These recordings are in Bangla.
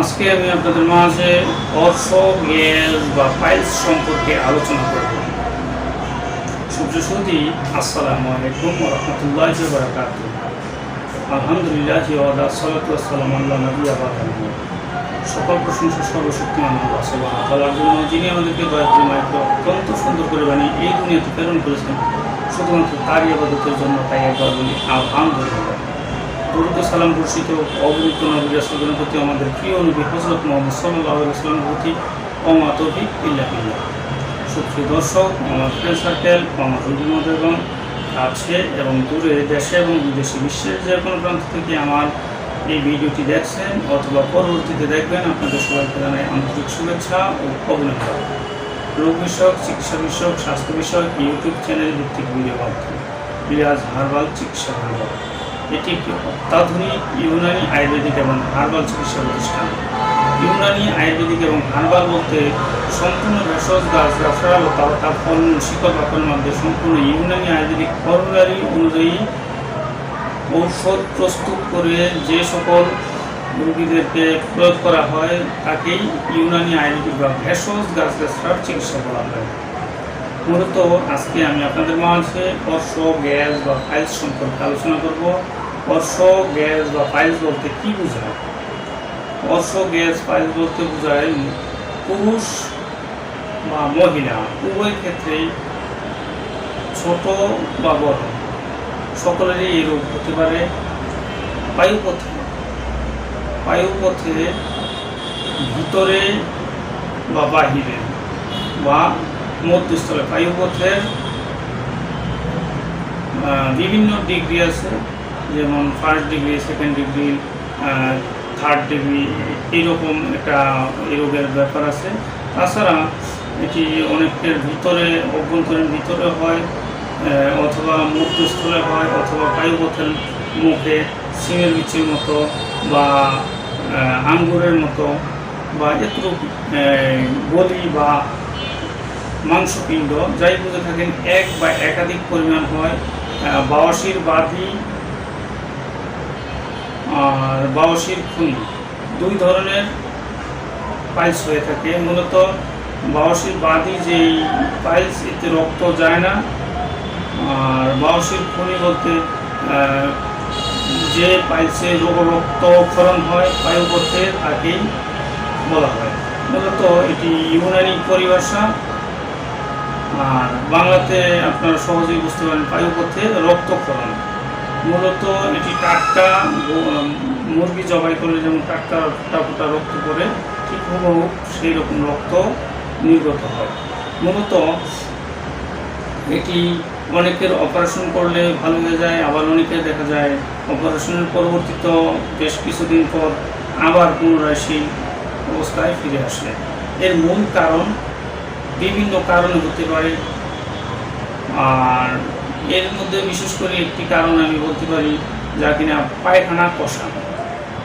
আজকে আমি আপনাদের মাঝে অর্শ গ্যাস বা পাইলস সম্পর্কে আলোচনা করব। সূর্য সুদী আসসালামু আলাইকুম রহমতুল্লাহ বারাকাত আলহামদুলিল্লাহ ওয়াদা আল্লাহ নবী আবাদ সকল প্রশংসা সর্বশক্তিমান আল্লাহ তাআলার জন্য যিনি আমাদেরকে দয়া করে অত্যন্ত সুন্দর করে বানিয়ে এই দুনিয়াতে প্রেরণ করেছেন, শুধুমাত্র তারই আবাদতের জন্য তাই একবার বলি, আলহামদুলিল্লাহ। দরুদ সালাম বর্ষিত অবনীত নবী রাসূলের প্রতি আমাদের প্রিয় নবী হযরত মুহাম্মদ সাল্লাল্লাহু আলাইহি প্রতি ইল্লা বিল্লাহ। সুপ্রিয় দর্শক, আমার ফ্রেন্ড সার্কেল আমার রুগীমদেরগণ আছে এবং দূরে দেশে এবং বিদেশে বিশ্বের যে কোনো প্রান্ত থেকে আমার এই ভিডিওটি দেখছেন অথবা পরবর্তীতে দেখবেন, আপনাদের সবাইকে জানাই আন্তরিক শুভেচ্ছা ও অভিনন্দন। রোগ বিষয়ক, চিকিৎসা বিষয়ক, স্বাস্থ্য বিষয়ক, ইউটিউব চ্যানেল ভিত্তিক ভিডিও মাধ্যম বিরাজ হারবাল চিকিৎসা হারবাল এটি একটি অত্যাধুনিক ইউনানি আয়ুর্বেদিক এবং হার্বাল চিকিৎসা প্রতিষ্ঠান। ইউনানি আয়ুর্বেদিক এবং হার্বাল বলতে সম্পূর্ণ ভেষজ, গাছ, গাছড়া লতা তার ফল, শিকড় বাকলের মধ্যে সম্পূর্ণ ইউনানি আয়ুর্বেদিক ফর্মুলারি অনুযায়ী ঔষধ প্রস্তুত করে যে সকল রোগীদেরকে প্রয়োগ করা হয়, তাকেই ইউনানি আয়ুর্বেদিক বা ভেষজ, গাছ, গাছড়ার চিকিৎসা বলা হয়। মূলত আজকে আমি আপনাদের মাঝে অর্শ গ্যাস বা ফাইলস সম্পর্কে আলোচনা করব। অর্শ গ্যাস বা ফাইলস বলতে কি বোঝায়? অর্শ গ্যাস ফাইলস বলতে বোঝায় পুরুষ বা মহিলা, উভয় ক্ষেত্রেই ছোট বা বড়। সকলেরই এই রোগ হতে পারে বায়ুপথে। বায়ুপথে ভিতরে বা বাহিরে বা মধ্যস্থলে। বায়ুপথের বিভিন্ন ডিগ্রি আছে। যেমন first degree second degree third degree এইরকম একটা এই রোগের ব্যাপার আছে। তাছাড়া এটি অনেকের ভিতরে, অভ্যন্তরীণ ভিতরে হয় অথবা মধ্যস্থলে হয়, অথবা বায়ুপথের মুখে সিমের বিচির মতো বা আঙ্গুরের মতো বা একটু বলি বা মাংসপিণ্ড, যাই বুঝে থাকেন, এক বা একাধিক পরিমাণ হয়। বাওয়াসির বাদি আর বাওয়াসির খুনি। দুই ধরনের পাইলস হয়ে থাকে। মূলত বাওয়াসির বাদি যেই পাইলস এতে রক্ত যায় না। আর বাওয়াসির খুনি বলতে যে পাইলসে রোগ রক্তক্ষরণ হয় বায়ুপথে তাকেই বলা হয়। মূলত এটি ইউনানি পরিভাষা। আর বাংলাতে আপনারা সহজেই বুঝতে পারেন বায়ুপথে রক্তক্ষরণ। মূলত এটি টাটকা মুরগি জবাই করলে যেমন টাটকা ফোটা রক্ত পড়ে, ঠিক হুবহু সেই রকম রক্ত নির্গত হয়। মূলত এটি অনেকের অপারেশন করলে ভালো হয়ে যায়, আবার অনেকে দেখা যায় অপারেশনের পরবর্তীত বেশ কিছুদিন পর আবার পুনরায় সেই অবস্থায় ফিরে আসে। এর মূল কারণ বিভিন্ন কারণে হতে পারে, আর এর মধ্যে বিশেষ করে একটি কারণ আমি বলতে পারি যা কিনা পায়খানা কষা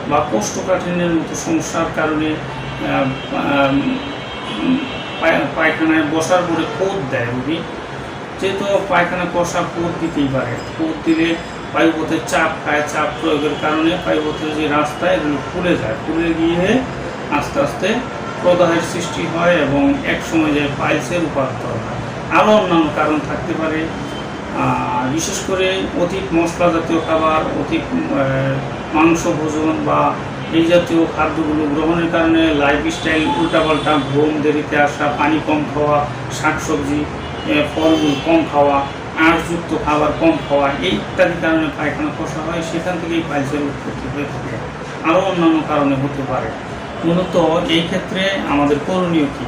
বা কোষ্ঠকাঠিন্যের মতো সমস্যার কারণে পায়খানায় বসার পরে কোদ দেয় রুগী। যেহেতু পায়খানা কষা পোত দিতেই পারে। পোত দিলে বায়ুপথের চাপ খায়, চাপ প্রয়োগের কারণে বায়ুপথের যে রাস্তা, এগুলো ফুলে যায়। ফুলে গিয়ে আস্তে আস্তে প্রদাহের সৃষ্টি হয় এবং এক সময় যায় পাইলসের রূপান্তর হয়। আরও অন্যান্য কারণ থাকতে পারে। আহ, বিশেষ করে অধিক মশলা জাতীয় খাবার অধিক মাংস ভোজন বা এই জাতীয় খাদ্যগুলো গ্রহণের কারণে লাইফস্টাইল উল্টাপাল্টা ঘুম দেরিতে আসা পানি কম খাওয়া শাকসবজি ফলমূল কম খাওয়া আঁশযুক্ত খাবার কম খাওয়া এই ইত্যাদি কারণে পায়খানা কষা হয় সেখান থেকেই পাইলসের উৎপত্তি হয়ে থাকে। আরও অন্যান্য কারণে হতে পারে। মূলত এই ক্ষেত্রে আমাদের করণীয় কী?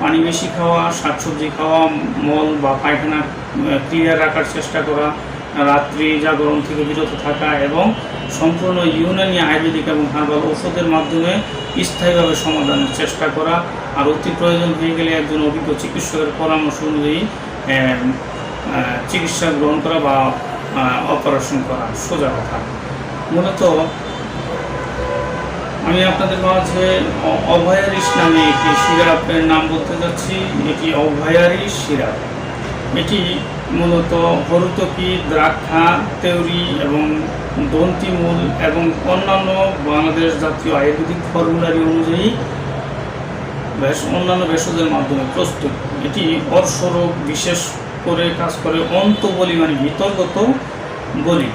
পানি বেশি খাওয়া, শাকসবজি খাওয়া, মল বা পায়খানা ক্লিয়ার রাখার চেষ্টা করা, রাত্রি জাগরণ থেকে বিরত থাকা এবং সম্পূর্ণ ইউনানি আয়ুর্বেদিক এবং হার্বাল ঔষধের মাধ্যমে স্থায়ীভাবে সমাধানের চেষ্টা করা, আর অতি প্রয়োজন হয়ে গেলে একজন অভিজ্ঞ চিকিৎসকের পরামর্শ অনুযায়ী চিকিৎসা গ্রহণ করা বা অপারেশন করা সোজা কথা। মূলত আমি আপনাদের মাঝে অভয়ারিস নামে একটি সিরাপের নাম বলতে যাচ্ছি। এটি অভয়ারি সিরাপ। এটি মূলত হরুতকি, দ্রাক্ষা, তেউরি এবং দন্তিমূল এবং অন্যান্য বাংলাদেশ জাতীয় আয়ুর্বেদিক ফর্মুলারি অনুযায়ী ভেষ অন্যান্য ভেষজের মাধ্যমে প্রস্তুত। এটি অর্শরোগ বিশেষ করে কাজ করে অন্ত বলি মানে ভিতরগত বলি।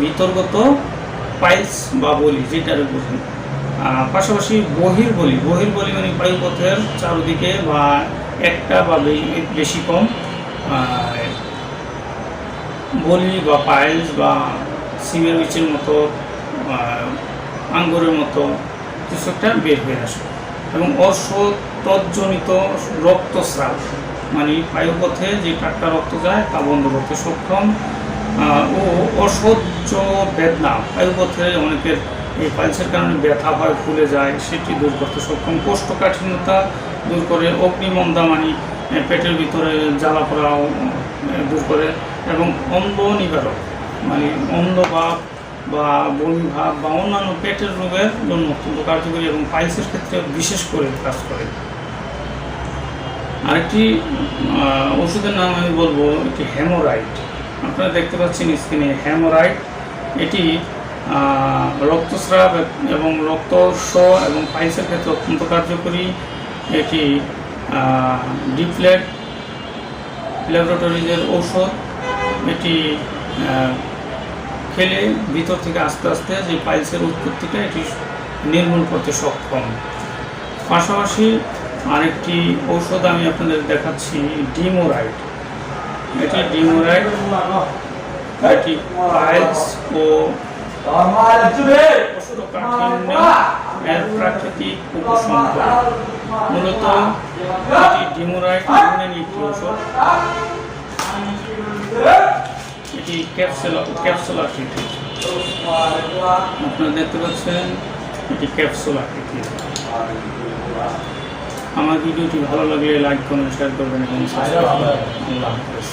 ভিতরগত পাইলস বা বলি, যেটার যেটারে বোঝেন আহ, পাশাপাশি বহির্বলি বহির্বলি মানে বায়ুপথের চারদিকে বা একটা বা বেশি কম বলি বা পাইলস বা সিমের বিচের মতো আঙ্গুরের মতো কিছু একটা বের হয়ে আসে। এবং অসতজনিত রক্তস্রাব মানে বায়ুপথে যে টাটকা রক্ত যায় তা বন্ধ করতে সক্ষম ও অসহ্য বেদনা বায়ুপথে অনেকের এই পাইলসের কারণে ব্যথা হয়, ফুলে যায়, সেটি দূর করতে সক্ষম। কোষ্ঠকাঠিন্যতা দূর করে অগ্নিমন্দা মানে পেটের ভিতরে জ্বালা পোড়া দূর করে এবং অম্ল নিবারক মানে অম্লভাব বা বমি ভাব বা অন্যান্য পেটের রোগের জন্য অত্যন্ত কার্যকরী এবং পাইলসের ক্ষেত্রে বিশেষ করে কাজ করে। আরেকটি ওষুধের নাম আমি বলব, এটি হ্যামোরাইড আপনারা দেখতে পাচ্ছেন স্ক্রিনে হ্যামোরাইড এটি রক্তস্রাব এবং রক্তস্ব এবং পাইলসের ক্ষেত্রে অত্যন্ত কার্যকরী এটি ডিপ্লেট ল্যাবরেটরিজের ঔষধ। এটি খেলে ভিতর থেকে আস্তে আস্তে যে পাইলসের উৎপত্তিটা এটি নির্মূল করতে সক্ষম। পাশাপাশি আরেকটি ঔষধ আমি আপনাদের দেখাচ্ছি ডিমোরাইড। এটি ডিমোরাইড এটি পাইলস ও কোষ্ঠকাঠিন্য এর প্রাকৃতিক উপসম্পদ মূলত এটি ডিমোরাইড ইউনিয়ন একটি ঔষধ। এটি ক্যাপসুল ক্যাপসুল আকৃতির। আপনারা দেখতে পাচ্ছেন এটি ক্যাপসুল আমার ভিডিওটি ভালো লাগলে লাইক কমেন্ট শেয়ার করবেন এবং সাবস্ক্রাইব করবেন। আল্লাহ হাফেজ।